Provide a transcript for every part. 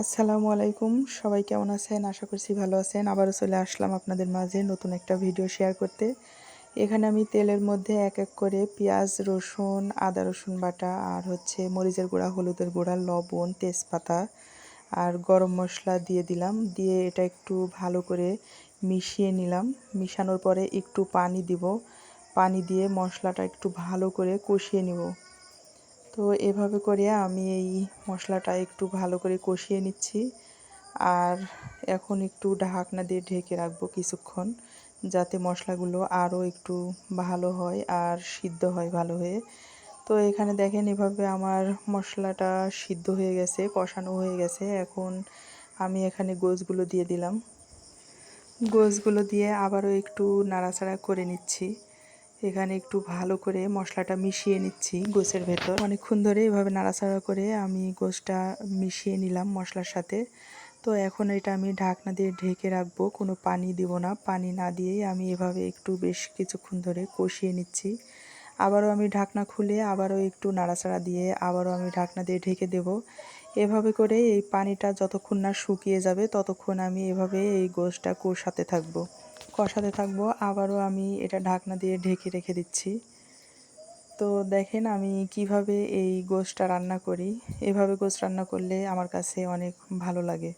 আসসালামু আলাইকুম। সবাই কেমন আছেন? আশা করছি ভালো আছেন। আবারও চলে আসলাম আপনাদের মাঝে নতুন একটা ভিডিও শেয়ার করতে। এখানে আমি তেলের মধ্যে এক এক করে পেঁয়াজ, রসুন, আদা, রসুন বাটা আর হচ্ছে মরিচের গুঁড়া, হলুদের গুঁড়া, লবণ, তেজপাতা আর গরম মশলা দিয়ে দিলাম। দিয়ে এটা একটু ভালো করে মিশিয়ে নিলাম। মিশানোর পরে একটু পানি দিব। পানি দিয়ে মশলাটা একটু ভালো করে কষিয়ে নিব। তো এভাবে করে আমি এই মশলাটা একটু ভালো করে কষিয়ে নিচ্ছি। আর এখন একটু ঢাকনা দিয়ে ঢেকে রাখব কিছুক্ষণ, যাতে মশলাগুলো আরও একটু ভালো হয় আর সিদ্ধ হয় ভালো হয়ে। তো এখানে দেখেন এভাবে আমার মশলাটা সিদ্ধ হয়ে গেছে, কষানো হয়ে গেছে। এখন আমি এখানে গোছগুলো দিয়ে দিলাম। গোছগুলো দিয়ে আবারও একটু নাড়াচাড়া করে নিচ্ছি। এখানে একটু ভালো করে মশলাটা মিশিয়ে নিচ্ছি গোছের ভেতর। অনেকক্ষণ ধরে এভাবে নাড়াচাড়া করে আমি গোছটা মিশিয়ে নিলাম মশলার সাথে। তো এখন এটা আমি ঢাকনা দিয়ে ঢেকে রাখব, কোনো পানি দিব না। পানি না দিয়েই আমি এভাবে একটু বেশ কিছুক্ষণ ধরে কষিয়ে নিচ্ছি। আবারও আমি ঢাকনা খুলে আবারও একটু নাড়াচাড়া দিয়ে আবারও আমি ঢাকনা দিয়ে ঢেকে দেব। এভাবে করে এই পানিটা যতক্ষণ না শুকিয়ে যাবে, ততক্ষণ আমি এভাবে এই গোশটা কষাতে থাকব। কষাতে থাকব। আবারও আমি এটা ঢাকনা দিয়ে ঢেকে রেখে দিচ্ছি। তো দেখেন আমি কীভাবে এই গোশটা রান্না করি। এভাবে গোশ রান্না করলে আমার কাছে অনেক ভালো লাগে।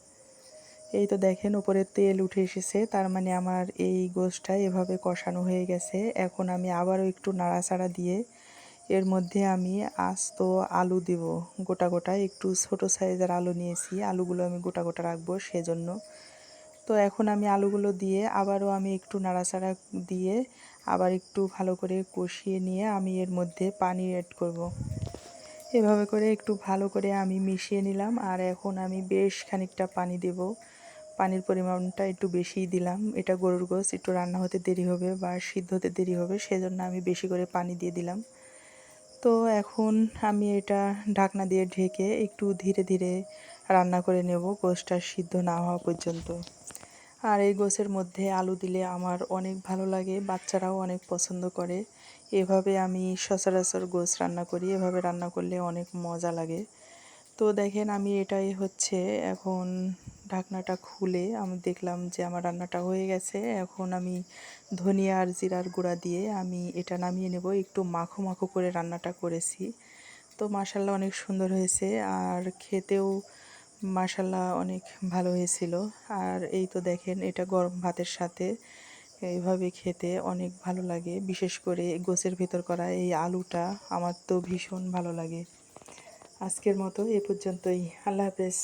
এই তো দেখেন উপরে তেল উঠে এসেছে, তার মানে আমার এই গোশটা এভাবে কষানো হয়ে গেছে। এখন আমি আবারও একটু নাড়াচাড়া দিয়ে এর মধ্যে আমি আস্ত আলু দিব। গোটা গোটা, একটু ছোট সাইজের আলু নিয়েছি। আলুগুলো আমি গোটা গোটা রাখব সেজন্য। তো এখন আমি আলুগুলো দিয়ে আবারও আমি একটু নাড়াচাড়া দিয়ে আবার একটু ভালো করে কষিয়ে নিয়ে আমি এর মধ্যে পানি অ্যাড করব। এভাবে করে একটু ভালো করে আমি মিশিয়ে নিলাম আর এখন আমি বেশ খানিকটা পানি দেব। পানির পরিমাণটা একটু বেশিই দিলাম। এটা গরুর গোস একটু রান্না হতে দেরি হবে বা সিদ্ধ হতে দেরি হবে সেজন্য আমি বেশি করে পানি দিয়ে দিলাম। তো এখন আমি এটা ঢাকনা দিয়ে ঢেকে একটু ধীরে ধীরে রান্না করে নেব গোসটা সিদ্ধ না হওয়া পর্যন্ত। আর এই গোছের মধ্যে আলু দিলে আমার অনেক ভালো লাগে, বাচ্চারাও অনেক পছন্দ করে। এভাবে আমি সচরাচর গোছ রান্না করি, এভাবে রান্না করলে অনেক মজা লাগে। তো দেখেন আমি এটাই হচ্ছে এখন ঢাকনাটা খুলে আমি দেখলাম যে আমার রান্নাটা হয়ে গেছে। এখন আমি ধনিয়া আর জিরার গুঁড়া দিয়ে আমি এটা নামিয়ে নেব, একটু মাখো মাখো করে রান্নাটা করেছি। তো মাসাল্লাহ অনেক সুন্দর হয়েছে, আর খেতেও মাসাল্লাহ অনেক ভালো হয়েছিল। আর এই তো দেখেন, এটা গরম ভাতের সাথে এইভাবে খেতে অনেক ভালো লাগে। বিশেষ করে গোছের ভেতর করা এই আলুটা আমার তো ভীষণ ভালো লাগে। আজকের মতো এ পর্যন্তই। আল্লাহ হাফেজ।